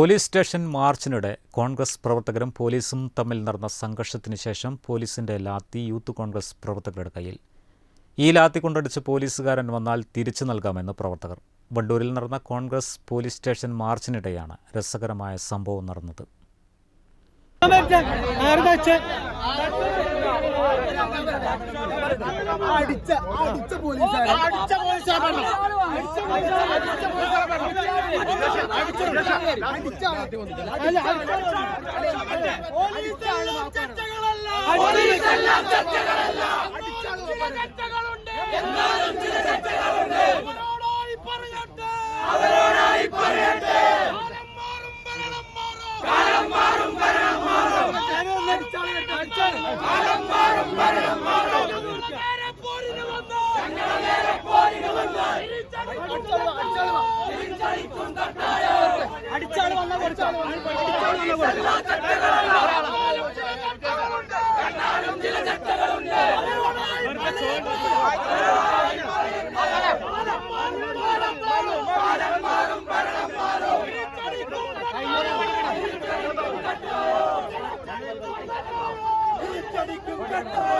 police station മാർച്ചിനിടെ Congress പ്രവർത്തകരും പോലീസും തമ്മിൽ നടന്ന സംഘർഷത്തിന് ശേഷം പോലീസിന്റെ ലാത്തി യൂത്ത് കോൺഗ്രസ് പ്രവർത്തകരുടെ കയ്യിൽ. ഈ ലാത്തി കൊണ്ടടിച്ച് പോലീസുകാരൻ വന്നാൽ തിരിച്ചു നൽകാമെന്ന് പ്രവർത്തകർ. വണ്ടൂരിൽ നടന്ന കോൺഗ്രസ് പോലീസ് സ്റ്റേഷൻ മാർച്ചിനിടെയാണ് രസകരമായ സംഭവം നടന്നത്. അടിച്ച അടിച്ച ചർച്ചകളുണ്ട് എന്നാലും ചില ചർച്ചകളുണ്ട് ചടിക്കും കേട്ടോ.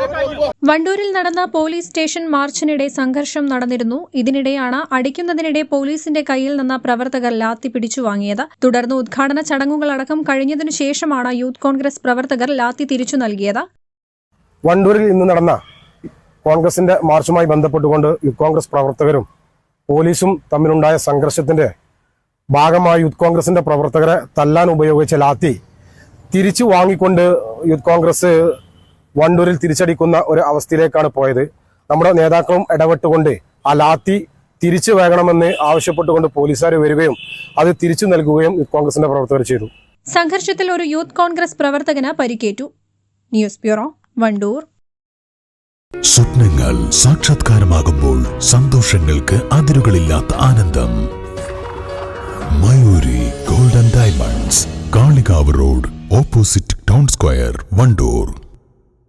വണ്ടൂരിൽ നടന്ന പോലീസ് സ്റ്റേഷൻ മാർച്ചിനിടെ സംഘർഷം നടന്നിരുന്നു. ഇതിനിടെയാണ് അടിക്കുന്നതിനിടെ പോലീസിന്റെ കയ്യിൽ നിന്ന് പ്രവർത്തകർ ലാത്തി പിടിച്ചു വാങ്ങിയത്. തുടർന്ന് ഉദ്ഘാടന ചടങ്ങുകളടക്കം കഴിഞ്ഞതിനു ശേഷമാണ് യൂത്ത് കോൺഗ്രസ് പ്രവർത്തകർ ലാത്തി തിരിച്ചു നൽകിയത്. വണ്ടൂരിൽ ഇന്ന് നടന്ന കോൺഗ്രസിന്റെ മാർച്ചുമായി ബന്ധപ്പെട്ടുകൊണ്ട് യൂത്ത് കോൺഗ്രസ് പ്രവർത്തകരും പോലീസും തമ്മിലുണ്ടായ സംഘർഷത്തിന്റെ ഭാഗമായി യൂത്ത് കോൺഗ്രസിന്റെ പ്രവർത്തകരെ തല്ലാൻ ഉപയോഗിച്ച ലാത്തി തിരിച്ചു വാങ്ങിക്കൊണ്ട് യൂത്ത് കോൺഗ്രസ് വണ്ടൂരിൽ തിരിച്ചടിക്കുന്ന ഒരു അവസ്ഥയിലേക്കാണ് പോയത്. നമ്മുടെ നേതാക്കളും ഇടപെട്ടുകൊണ്ട് ആ ലാത്തി തിരിച്ചു വേണമെന്ന് ആവശ്യപ്പെട്ടുകൊണ്ട് പോലീസുകാർ വരികയും അത് തിരിച്ചു നൽകുകയും യൂത്ത് കോൺഗ്രസിന്റെ പ്രവർത്തകർ ചെയ്തു. സംഘർഷത്തിൽ ഒരു യൂത്ത് കോൺഗ്രസ് പ്രവർത്തകന് പരിക്കേറ്റു. News bureau Wandoor. സ്വപ്നങ്ങൾ സാക്ഷാത്കാരമാകുമ്പോൾ സന്തോഷങ്ങൾക്ക് അതിരുകളില്ലാത്ത ആനന്ദം. Mayuri golden diamonds Kalikavu road opposite town square Wandoor.